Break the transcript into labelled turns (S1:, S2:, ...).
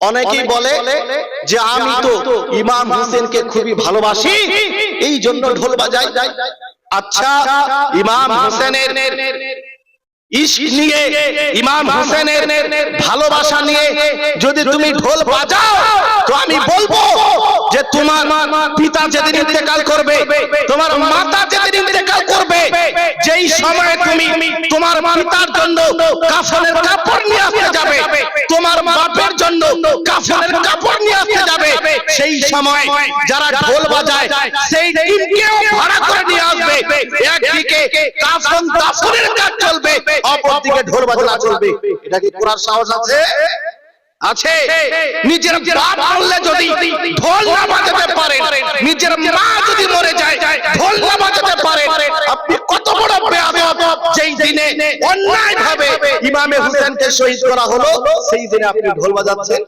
S1: অনেকেই বলে যে আমি তো ইমাম হোসেনকে খুবই ভালোবাসি। এই জন্য ঢোল বাজাই। আচ্ছা ইমাম হোসেনের ইশক নিয়ে ইমাম হোসেনের ভালোবাসা নিয়ে যদি তুমি ঢোল বাজাও তো আমি বলব যে তোমার পিতা যেদিন ইন্তেকাল করবে তোমার মাতা যেদিন ইন্তেকাল করবে যেই সময় তুমি তোমার পিতার জন্য কাফনের কাপড় নিয়ে আসতে যাবে তোমার বাপের কাফনের কাপড় নিয়ে আসতে যাবে। সেই সময় যারা ঢোল বাজায় সেই টিমকেও ভাড়া করে নিয়ে আসবে। একদিকে কাফন দাফনের কাজ চলবে অপরদিকে ঢোল বাজনা চলবে। এটা কি করার সাহস আছে? আছে। নিজের বাপ যদি ঢোল না বাজাতে পারে নিজের মা দিনে অন্যায় ভাবে ইমামে হুসেনকে শহীদ করা হলো। সেই দিনে আপনি ঢোল বাজাচ্ছেন